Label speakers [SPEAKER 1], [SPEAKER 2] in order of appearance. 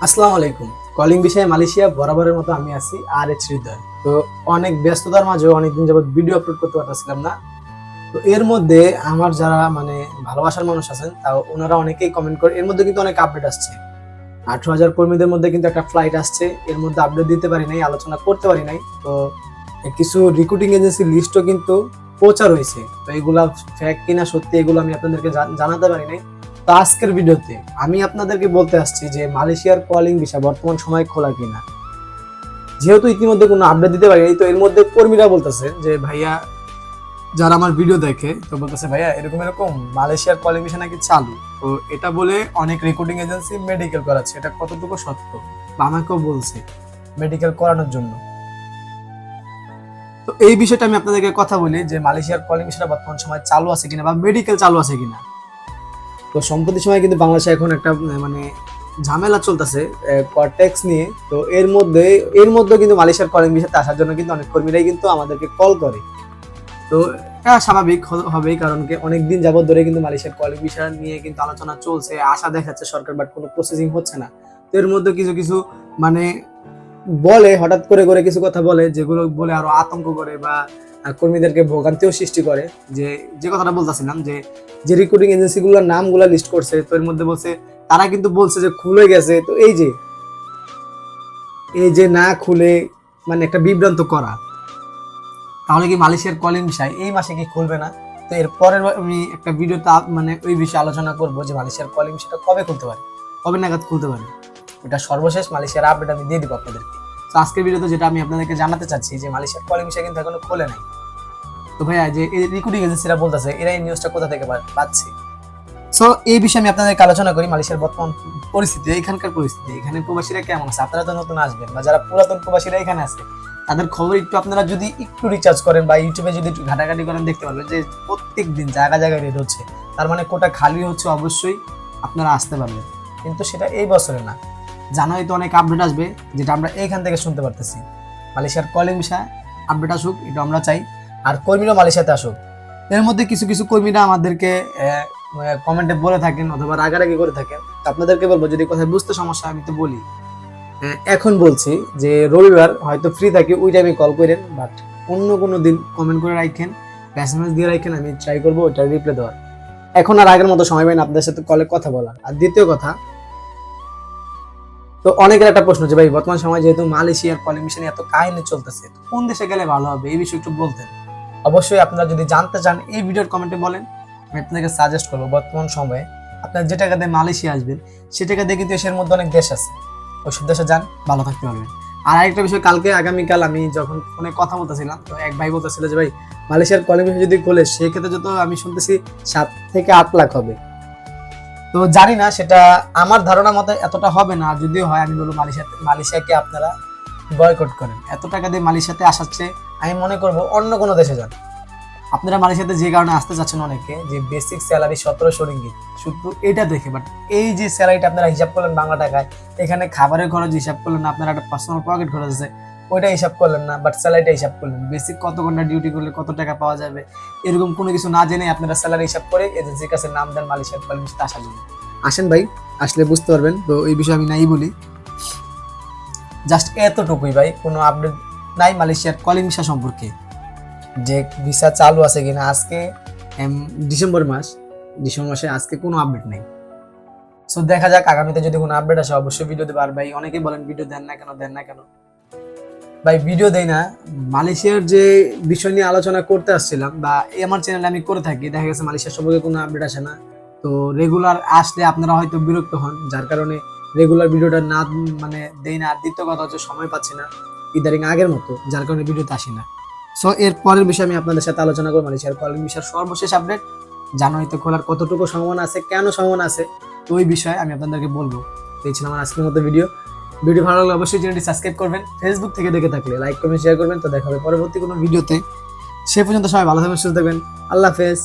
[SPEAKER 1] আসসালামু আলাইকুম। কলিং বিষয়ে মালয়েশিয়া বরাবরের মতো আমি আছি আর এইচ হৃদয়। তো অনেক ব্যস্ততার মাঝেও অনেকদিন যাবত ভিডিও আপলোড করতে পারতেছিলাম না। তো এর মধ্যে আমার যারা মানে ভালোবাসার মানুষ আছেন, তাও ওনারা অনেকেই কমেন্ট করে, এর মধ্যে কিন্তু অনেক আপডেট আসছে। আঠারো হাজার কর্মীদের মধ্যে কিন্তু একটা ফ্লাইট আসছে, এর মধ্যে আপডেট দিতে পারি নাই, আলোচনা করতে পারি নাই। তো কিছু রিক্রুটিং এজেন্সির লিস্টও কিন্তু প্রচার হয়েছে। তো এগুলা ফ্যাক কিনা সত্যি এগুলো আমি আপনাদেরকে জান- জানাতে পারি নাই। তো আজকের ভিডিওতে আমি আপনাদেরকে বলতে আসছি যে মালয়েশিয়ার কলিং ভিসা বর্তমান সময় খোলা কিনা। যেহেতু ইতিমধ্যে কোনো আপডেট দিতে পারিনি, তো এর মধ্যে কর্মীরা বলতেছে যে, ভাইয়া, যারা আমার ভিডিও দেখে, তো বলতেছে, ভাইয়া, এরকম এরকম মালয়েশিয়ার কলিং ভিসা নাকি চালু? তো এটা বলে অনেক রেকর্ডিং এজেন্সি মেডিকেল করাচ্ছে। এটা কতটুকু সত্য? বা আমাকেও বলছে মেডিকেল করানোর জন্য। তো এই বিষয়টা আমি আপনাদেরকে কথা বলি যে, মালয়েশিয়ার কলিং ভিসাটা বর্তমান সময় চালু আছে কিনা বা মেডিকেল চালু আছে কিনা। তো সম্প্রতি সময় কিন্তু বাংলাদেশে এখন একটা মানে ঝামেলা চলতেছে কর্টেক্স নিয়ে। তো এর মধ্যে এর মধ্যে কিন্তু মালয়েশিয়ার কলিং ভিসাতে আসার জন্য কিন্তু অনেক কর্মীরাই কিন্তু আমাদেরকে কল করে। তো এটা স্বাভাবিক হবেই, কারণ কি অনেক দিন যাবত ধরে কিন্তু মালয়েশিয়ার কলিং ভিসা নিয়ে কিন্তু আলোচনা চলছে, আশা দেখাচ্ছে সরকার বাট কোনো প্রসেসিং হচ্ছে না। তো এর মধ্যে কিছু কিছু মানে বলে, হঠাৎ করে করে কিছু কথা বলে, যেগুলো বলে আরও আতঙ্ক করে বা কর্মীদেরকে ভোগান্তিও সৃষ্টি করে যে যে কথাটা বলতেছিলাম যে যে রিক্রুটিং এজেন্সিগুলোর নামগুলো লিস্ট করছে, তো এর মধ্যে বলছে, তারা কিন্তু বলছে যে খুলে গেছে। তো এই যে এই যে না খুলে মানে একটা বিভ্রান্ত করা, তাহলে কি মালয়েশিয়ার কলিং বিষয় এই মাসে কি খুলবে না? তো এর পরের আমি একটা ভিডিওতে মানে ওই বিষয়ে আলোচনা করব যে মালয়েশিয়ার কলিং বিষয়টা কবে খুলতে পারে? কবে নাগাদ খুলতে পারে? এটা সর্বশেষ মালয়েশিয়ার আপডেট আমি দিয়ে দিব আপনাদেরকে। তো আজকের ভিডিওতে যেটা আমি আপনাদেরকে জানাতে চাচ্ছি, যে মালয়েশিয়ার কলিং বিষয় কিন্তু এখনও খোলে নাই। তো ভাইয়া, যে এই রিক্রুটিং এজেন্সিরা বলতেছে, এরা এই নিউজটা কোথা থেকে পাচ্ছে? সো এই বিষয়ে আমি আপনাদেরকে আলোচনা করি, মালয়েশিয়ার বর্তমান পরিস্থিতি, এখানকার পরিস্থিতি। এখানে প্রবাসীরা কেমন আছে? আপনারা তো নতুন আসবেন, বা যারা পুরাতন প্রবাসীরা এখানে আছে, তাদের খবর একটু আপনারা যদি একটু রিচার্জ করেন, বা ইউটিউবে যদি একটু ঘাটাঘাটি করেন, দেখতে পারবেন যে প্রত্যেক দিন জায়গা জায়গায় রেট হচ্ছে। তার মানে কোটা খালি হচ্ছে, অবশ্যই আপনারা আসতে পারবেন। কিন্তু সেটা এই বছরে না। জানুয়ারিতে অনেক আপডেট আসবে, যেটা আমরা এইখান থেকে শুনতে পারতেছি। মালয়েশিয়ার কলিং বিষয় আপডেট আসুক, এটা আমরা চাই। আর কর্মীরা মালয়েশিয়াতে আসুক। এর মধ্যে কিছু কিছু কর্মীরা আমাদেরকে কমেন্টে বলে থাকেন অথবা রাগারাগি করে থাকেন। আপনাদেরকে বলব, যদি কোথায় বুঝতে সমস্যা আমি তো বলি। এখন বলছি যে রবিবার হয়তো ফ্রি থাকি, ওই টাইমে কল করেন বাট অন্য কোনো দিন কমেন্ট করে রাখেন এসএমএস দিয়ে রাখেন, আমি ট্রাই করব ওইটা রিপ্লাই দেওয়ার। এখন আর আগের মতো সময় পাইনি আপনাদের সাথে কলে কথা বলার। আর দ্বিতীয় কথা তো অনেকের একটা প্রশ্ন যে ভাই, বর্তমান সময় যেহেতু মালয়েশিয়ার কলিমিশন এত কাহিনী চলতেছে কোন দেশে গেলে ভালো হবে? এই বিষয়ে একটু বলতেন। অবশ্যই আপনারা যদি জানতে চান, এই ভিডিওর কমেন্টে বলেন। আমি আপনাদেরকে সাজেস্ট করব, বর্তমান সময়ে আপনার যে টাকা মালয়েশিয়া আসবেন, সে টাকা দিয়ে কিন্তু এশিয়ার মধ্যে অনেক দেশ আছে। ওইসব দেশে যান, ভালো থাকতে পারবেন। আর আরেকটা বিষয়, কালকে, আগামীকাল আমি যখন ফোনে কথা বলতেছিলাম, তো এক ভাই বলতেছিল যে ভাই, মালয়েশিয়ার কলিমিশন যদি খোলে, সেক্ষেত্রে যত আমি শুনতেছি সাত থেকে আট লাখ হবে। তো জানি না, সেটা আমার ধারণা মতে এতটা হবে না, যদিও হয়, আমি বলব মালয়েশিয়াতে মালয়েশিয়াকে আপনারা বয়কট করেন। এত টাকা দিয়ে মালয়েশিয়াতে আসার চেয়ে আমি মনে করব অন্য কোনো দেশে যান। আপনারা মালয়েশিয়াতে যে কারণে আসতে চাচ্ছেন অনেকে, যে বেসিক স্যালারি সতেরোশো রিঙ্গিত, শুধু এটা দেখে বাট এই যে স্যালারিটা আপনারা হিসাব করলেন বাংলা টাকায়, এখানে খাবারের খরচ হিসাব করলেন, আপনারা একটা পার্সোনাল পকেট খরচ আছে ওইটা হিসাব করলেন না বাট স্যালারিটা হিসাব করলেন। বেসিক কত ঘণ্টা ডিউটি করলে কত টাকা পাওয়া যাবে? এরকম কোনো কিছু না জেনে আপনারা স্যালারি হিসাব করে এজেন্সির কাছে নাম দেন মালয়েশিয়ার পারমিশন আসার জন্য আসেন ভাই, আসলে বুঝতে পারবেন, তো এই বিষয়ে আমি নাই বলি। জাস্ট এতটুকুই ভাই, কোনো আপডেট নাই মালয়েশিয়ার কলিং ভিসা সম্পর্কে। যে ভিসা চালু আছে কিনা আজকে ডিসেম্বর মাস, ডিসেম্বর মাসে আজকে কোনো আপডেট নেই। সো দেখা যাক, আগামীতে যদি কোনো আপডেট আসে, অবশ্যই ভিডিও দেবো। আর ভাই, অনেকেই বলেন ভিডিও দেন না কেন, দেন না কেন? ভাই ভিডিও দেই না। মালয়েশিয়ার যে বিষয় নিয়ে আলোচনা করতে আসছিলাম বা আমার চ্যানেলে আমি করে থাকি, দেখা গেছে মালয়েশিয়ার সম্পর্কে কোনো আপডেট আসে না। তো রেগুলার আসলে আপনারা হয়তো বিরক্ত হন, যার কারণে রেগুলার ভিডিওটা না মানে দেই না। আর দ্বিতীয় কথা হচ্ছে সময় পাচ্ছি না ইদারিং আগের মতো, যার কারণে ভিডিওতে আসি না। সো এর পরের বিষয়ে আমি আপনাদের সাথে আলোচনা করব, মালয়েশিয়ার কলিং বিষয়ের সর্বশেষ আপডেট জানুয়ারিতে খোলার কতটুকু সম্ভাবনা আছে, কেন সম্ভাবনা আছে তো ওই বিষয়ে আমি আপনাদেরকে বলব। এই ছিল আমার আজকের মতো ভিডিও ভিডিও ভালো লাগলে অবশ্যই চ্যানেলটি সাবস্ক্রাইব করবেন ফেসবুক থেকে দেখে থাকলে লাইক করবেন শেয়ার করবেন। তো দেখা হবে পরবর্তী কোনো ভিডিওতে। সে পর্যন্ত সবাই ভালো থাকবেন, সুস্থ থাকবেন। আল্লাহ হাফেজ।